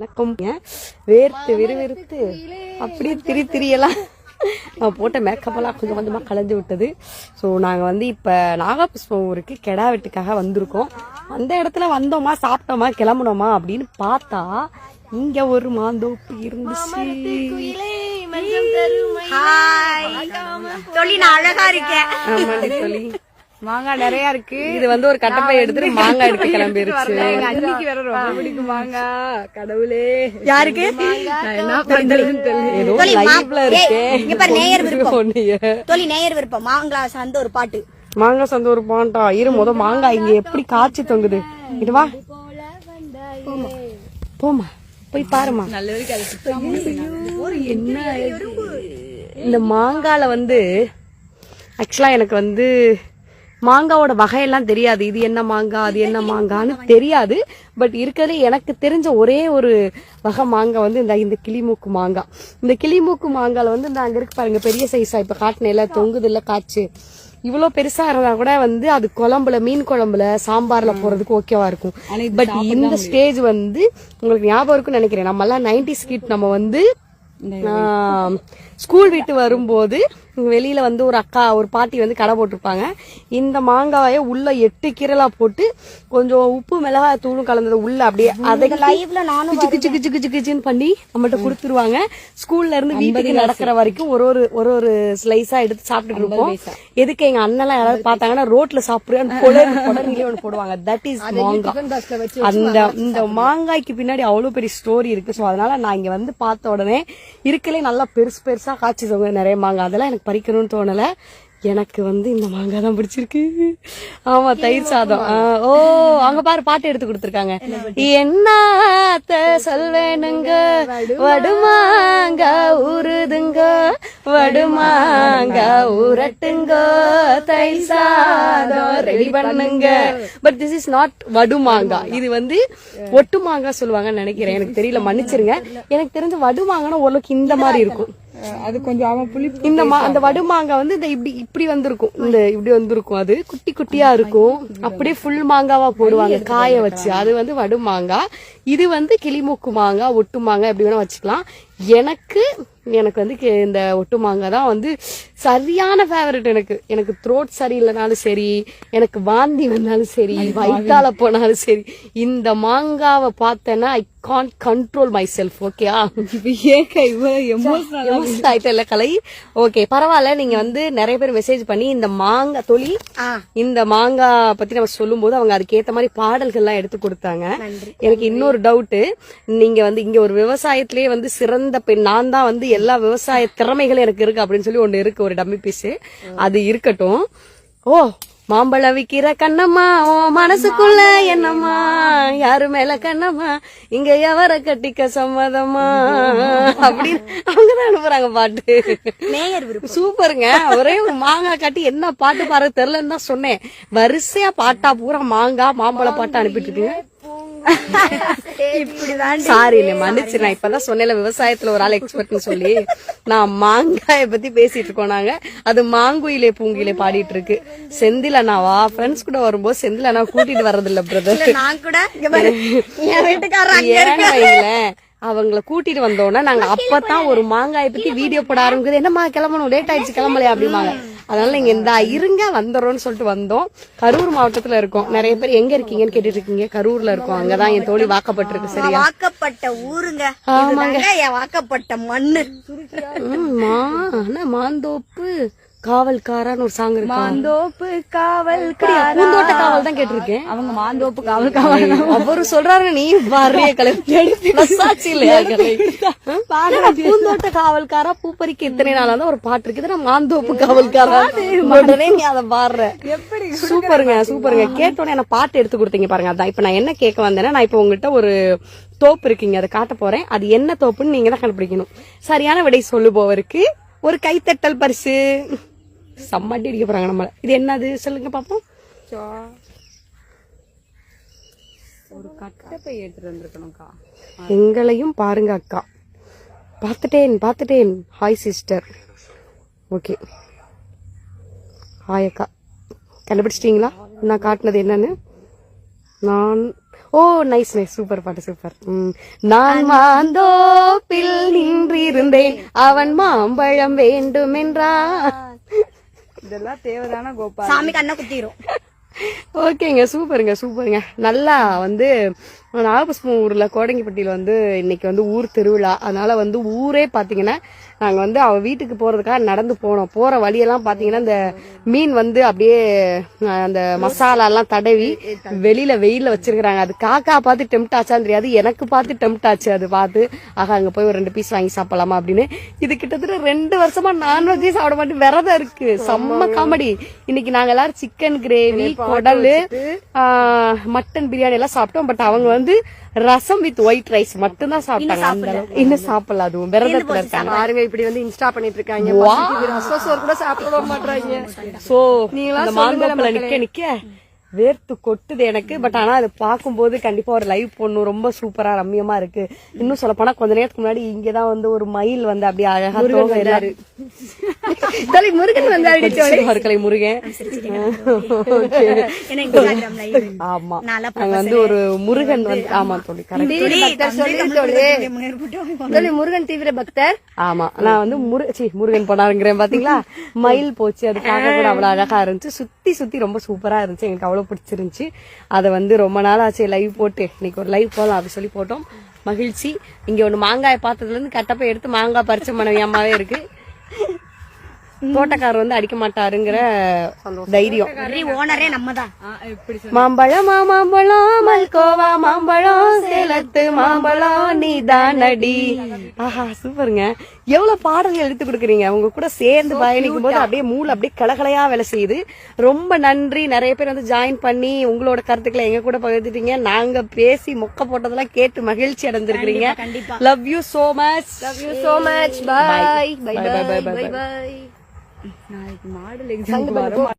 வணக்கம். வேர்த்து விறுவிறுத்து. அப்படியே திரி திரியெல்லாம். நான் போட்ட மேக்கப் எல்லாம் கொஞ்சம் கொஞ்சமாக கலைஞ்சு விட்டது. ஸோ நாங்கள் வந்து இப்போ நாகபுஷ்பம் ஊருக்கு கெடா வெட்டுக்காக வந்திருக்கோம். அந்த இடத்துல வந்தோமா சாப்பிட்டோமா கிளம்புனோமா அப்படின்னு பார்த்தா இங்க ஒரு மாந்தோப்பு இருந்துச்சு. சொல்லி நான் அழகா இருக்கேன் ஆமாண்டி மாங்காய் நிறைய இருக்கு. இது வந்து ஒரு கட்டப்பை எடுத்துட்டு மாங்காய் எடுக்க கிளம்பிருச்சு. அண்ணிக்கு வேற ரொம்ப பிடிக்கும் மாங்காய். கடவுளே. யாருக்கு? நான் என்ன பண்றதுன்னு தெரியல. பாரு, நேயர் விருப்பம். மாங்களா சார்ந்த ஒரு பாட்டு. மாங்காய் சந்த ஒரு பாண்டா இரு முத மாங்காய் இங்க எப்படி காய்ச்சி தொங்குது? இது வா. போமா போய் பாருமா நல்ல வரைக்கும் அது என்ன? இந்த மாங்கால வந்து ஆக்சுவலா எனக்கு வந்து மாங்காவோட வகையெல்லாம் தெரியாது. இது என்ன மாங்காய் அது என்ன மாங்கான்னு தெரியாது. பட் இருக்கிறதுல எனக்கு தெரிஞ்ச ஒரே ஒரு வகை மாங்காய் வந்து இந்த இந்த கிளிமூக்கு மாங்காய் இந்த கிளிமூக்கு மாங்கால வந்து இந்த அங்க இருக்கு பாருங்க பெரிய சைஸா இப்ப காட்டின தொங்குது இல்ல காய்ச்சி. இவ்வளோ பெருசா இருந்தா கூட வந்து அது குழம்புல மீன் குழம்புல சாம்பார்ல போறதுக்கு ஓகேவா இருக்கும். பட் இந்த ஸ்டேஜ் வந்து உங்களுக்கு ஞாபகம் இருக்கும்னு நினைக்கிறேன். நம்ம எல்லாம் நைன்டி ஸ்கிட் நம்ம வந்து ஸ்கூல் விட்டு வரும்போது வெளியில வந்து ஒரு அக்கா ஒரு பாட்டி வந்து கடை போட்டிருப்பாங்க. இந்த மாங்காயை உள்ள எட்டு கீரலா போட்டு கொஞ்சம் உப்பு மிளகாய் தூளும் கலந்தது உள்ள அப்படியே அதை லைவ்ல நானும் கிச்சு கிச்சு கிச்சு கிச்சு கிச்சுன்னு பண்ணி நம்மகிட்ட கொடுத்துருவாங்க. ஸ்கூல்ல இருந்து வீட்டுக்கு நடக்கிற வரைக்கும் ஒரு ஒரு ஒரு ஒரு ஸ்லைஸா எடுத்து சாப்பிட்டுட்டு இருப்போம். எதுக்கு எங்க அண்ணெல்லாம் யாராவது பார்த்தாங்கன்னா ரோட்ல சாப்பிடுறேன்னு ஒன்று போடுவாங்க. தட் இஸ் மாங்காய். அந்த இந்த மாங்காய்க்கு பின்னாடி அவ்வளவு பெரிய ஸ்டோரி இருக்கு. சோ அதனால நான் இங்க வந்து பார்த்த உடனே இருக்கலே நல்லா பெருசு பெருசா காய்ச்சிதவங்க நிறைய மாங்காய். அதெல்லாம் எனக்கு பறிக்கணும்னு தோணல. எனக்கு வந்து இந்த மாங்காய் தான் பிடிச்சிருக்கு. ஆமா தயிர் சாதம். ஓ அங்க பாரு பாட்டு எடுத்து கொடுத்துருக்காங்க. என்னத்த சொல்வேனுங்க? வடுமாங்க ஊறுதுங்க. வடுமாங்க ஊரட்டுங்க தயிர் சாதம் ரெடி பண்ணுங்க. பட் திஸ் இஸ் நாட் வடுமாங்கா. இது வந்து ஒட்டு மாங்காய் சொல்லுவாங்கன்னு நினைக்கிறேன். எனக்கு தெரியல மன்னிச்சிருங்க. எனக்கு தெரிஞ்ச வடுமாங்கன்னா ஓரளவுக்கு இந்த மாதிரி இருக்கும். அது கொஞ்சம் அவன் புளி இந்த மா அந்த வடுமாங்காய் வந்து இந்த இப்படி இப்படி வந்திருக்கும். இந்த இப்படி வந்திருக்கும். அது குட்டி குட்டியா இருக்கும். அப்படியே ஃபுல் மாங்காவா போடுவாங்க காய வச்சு. அது வந்து வடுமாங்காய் இது வந்து கிளிமூக்கு மாங்காய் ஒட்டு மாங்காய் எப்படி வேணா வச்சுக்கலாம். எனக்கு எனக்கு வந்து கி- இந்த ஒட்டு மாங்காய் தான் வந்து சரியான ஃபேவரட் எனக்கு. எனக்கு த்ரோட் சரியில்லைனாலும் சரி எனக்கு வாந்தி வந்தாலும் சரி வயிற்றால போனாலும் சரி இந்த மாங்காவை பார்த்தேன்னா I can't control my self ஓகேயா ஆயிட்டல கலை. ஓகே பரவாயில்ல நீங்க வந்து நிறைய பேர் மெசேஜ் பண்ணி இந்த மாங்காய் தொழில். இந்த மாங்காய் பத்தி நம்ம சொல்லும்போது அவங்க அதுக்கு ஏத்த மாதிரி பாடல்கள்லாம் எடுத்து கொடுத்தாங்க. எனக்கு இன்னொரு டவுட் நீங்க வந்து இங்க ஒரு விவசாயத்திலேயே வந்து சிறந்த பெண் நான் தான் வந்து எல்லா விவசாய திறமைகளும் எனக்கு இருக்கு அப்படின்னு சொல்லி ஒண்ணு இருக்கு ஒரு டம்மி பீஸ் அது இருக்கட்டும். ஓ மாம்பழம் விக்கிற கண்ணம்மா ஓ மனசுக்குள்ள என்னம்மா? யாரு மேல கண்ணம்மா? இங்க எவர கட்டிக்க சம்மதமா அப்படின்னு அவங்கதான் அனுப்புறாங்க பாட்டு. சூப்பருங்க. ஒரே ஒரு மாங்காய் காட்டி என்ன பாட்டு பாரு தெரியலன்னு தான் சொன்னேன். வரிசையா பாட்டா பூரா மாங்காய் மாம்பழ பாட்டு அனுப்பிட்டு இப்படிதான் சாரி இல்ல மன்னிச்சு நான் இப்பதான் சொன்னேன்ல விவசாயத்துல ஒரு ஆள் எக்ஸ்பர்ட்னு சொல்லி. நான் மாங்காய பத்தி பேசிட்டு இருக்கோம் நாங்க. அது மாங்குயிலே பூங்குயிலே பாடிட்டு இருக்கு செந்தில் அண்ணாவா ஃப்ரெண்ட்ஸ் கூட வரும்போது செந்தில் அண்ணா கூட்டிட்டு வர்றது இல்ல பிரதர் நான் கூட வைங்களேன், அவங்கள கூட்டிட்டு வந்தோடனே நாங்க அப்பதான் ஒரு மாங்காயை பத்தி வீடியோ போட ஆரம்பிக்குது. என்னம்மா கிளம்பணும் லேட் ஆயிடுச்சு கிளம்பலையா அப்படிம்பாங்க. அதனால நீங்க இந்த இருங்க வந்துடுறோம்னு சொல்லிட்டு வந்தோம். கரூர் மாவட்டத்துல இருக்கோம். நிறைய பேர் எங்க இருக்கீங்கன்னு கேட்டுட்டு இருக்கீங்க கரூர்ல இருக்கோம். அங்கதான் என் தோழி வாக்கப்பட்டிருக்கு. சரியா? வாக்கப்பட்ட ஊருங்க. என் வாக்கப்பட்ட மண்ணு. ம், மா அண்ணா மாந்தோப்பு. காவல்காரான்னு ஒரு சாங் இருக்கு? மாந்தோப்பு காவல்? பூந்தோட்ட காவல் தான் கேட்டிருக்கேன். அவங்க மாந்தோப்பு காவல் காவல் அவரு சொல்றாரு நீ வர்றிய கலை. பூந்தோட்ட காவல்காரா? பூப்பறிக்க இத்தனை நாளா தான் ஒரு பாட்டு இருக்குது. நான் மாந்தோப்பு காவல்காரா? உடனே நீ அதை பாடுற. எப்படி சூப்பருங்க சூப்பருங்க. கேட்டோன்னே என்ன பாட்டு எடுத்து கொடுத்தீங்க பாருங்க அதான். இப்ப நான் என்ன கேட்க வந்தேன்னா நான் இப்ப உங்ககிட்ட ஒரு தோப்பு இருக்கீங்க அதை காட்ட போறேன். அது என்ன தோப்புன்னு நீங்க தான் கண்டுபிடிக்கணும். சரியான விடை சொல்லுபவருக்கு ஒரு கைத்தட்டல் பரிசு. செம்மட்டி அடிக்க போறாங்க நம்மள. இது என்னது? சொல்லுங்க பாப்போம். ஒரு கட்டப்பை எடுத்துட்டு வந்திருக்கணும்க்கா. எங்களையும் பாருங்க அக்கா. பார்த்துட்டேன் பார்த்துட்டேன். ஹாய் சிஸ்டர் ஓகே ஹாய் அக்கா. கண்டுபிடிச்சிட்டீங்களா? நான் காட்டினது என்னன்னு? நான் ஓ நைஸ் நைஸ் சூப்பர் பாட்டு சூப்பர். நான் மாந்தோப்பில் நின்றிருந்தேன். அவன் மாம்பழம் வேண்டுமென்றான் இதெல்லாம் தேவைதானா கோபால். சாமி கண்ணை குத்திரும். ஓகேங்க சூப்பருங்க சூப்பருங்க. நல்லா வந்து நாகபுஷ்பம் ஊர்ல கோடங்கிப்பட்டியில வந்து இன்னைக்கு வந்து ஊர் திருவிழா. அதனால வந்து ஊரே பாத்தீங்கன்னா நாங்க வந்து அவ வீட்டுக்கு போறதுக்காக நடந்து போனோம். போற வழியெல்லாம் பாத்தீங்கன்னா இந்த மீன் வந்து அப்படியே அந்த மசாலா எல்லாம் தடவி வெளியில வெயில்ல வச்சிருக்காங்க அது காக்கா பார்த்து டெம்ட் ஆச்சான்னு தெரியாது. எனக்கு பார்த்து டெம்ட் ஆச்சு. அது பார்த்து ஆகா அங்க போய் ஒரு ரெண்டு பீஸ் வாங்கி சாப்பிடலாமா? அப்படின்னு. இது கிட்டத்தட்ட ரெண்டு வருஷமா நான்வெஜ்ஜே சாப்பிட மாட்டேன். விரதம் இருக்கு. செம்ம காமெடி இன்னைக்கு நாங்க எல்லாரும் சிக்கன் கிரேவி குடலு மட்டன் பிரியாணி எல்லாம் சாப்பிட்டோம். பட் அவங்க வந்து ரசம் வித் ஒயிட் ரைஸ் மட்டும் தான் சாப்பிட்டாங்க. இன்னும் சாப்பிடல. அதுவும் விரதத்துல இருக்காங்க. பாருங்க இப்படி வந்து இன்ஸ்டா பண்ணிட்டு இருக்காங்க. ரசம் சோறு கூட சாப்பிட மாட்டாங்க சோ அந்த மாங்கோப்பல நிக்க நிக்க வேர்த்து கொட்டுது எனக்கு. பட் ஆனா அது பார்க்கும்போது கண்டிப்பா ஒரு லைவ் போடணும். ரொம்ப சூப்பரா ரம்மியமா இருக்கு. இன்னும் சொல்ல போனா கொஞ்ச நேரத்துக்கு முன்னாடி இங்கதான் வந்து ஒரு மயில் வந்து அப்படியே அழகா தோகை தலை முருகன் வந்தாரு மறுக்கலை முருகன். ஆமா. நாங்க வந்து ஒரு முருகன் வந்து ஆமா தோழி சொல்லி முருகன் தீவிர பக்தர். ஆமா. நான் வந்து முரு சி முருகன் போனாருங்கிறேன் பாத்தீங்களா? மயில் போச்சு அது பார்க்க கூட அவ்வளவு அழகா இருந்துச்சு. சுத்தி சுத்தி ரொம்ப சூப்பரா இருந்துச்சு. எனக்கு அவ்வளவு பிடிச்சிருந்துச்சு. அதை வந்து ரொம்ப நாள் ஆச்சு லைவ் போட்டு. இன்னைக்கு ஒரு லைவ் போலாம் அப்படி சொல்லி போட்டோம். மகிழ்ச்சி. இங்க ஒண்ணு மாங்காய் பார்த்ததுல இருந்து கட்டப்பை எடுத்து மாங்காய் பறிச்ச மனைவியம்மாவே இருக்கு. தோட்டக்காரர் வந்து அடிக்க மாட்டாருங்கிற தைரியம். ஓனரே நம்ம தான் மாம்பழம் மாம்பழம் மல்கோவா மாம்பழம் சேலத்து மாம்பழம் நீதானடி. ஆஹா சூப்பருங்க. எவ்வளவு பாடல்கள் எடுத்து கொடுக்குறீங்க? உங்க கூட சேர்ந்து பயணிக்கும் போது அப்படியே மூளை அப்படியே கலகலையா வேலை செய்யுது. ரொம்ப நன்றி. நிறைய பேர் வந்து ஜாயின் பண்ணி உங்களோட கருத்துக்களை எங்க கூட பகிர்ந்துட்டீங்க. நாங்க பேசி மொக்க போட்டதெல்லாம் கேட்டு மகிழ்ச்சி அடைஞ்சிருக்கிறீங்க. Love you so much love you so much bye bye bye bye. Bye நாளைக்கு மாடல் எக்ஸாம்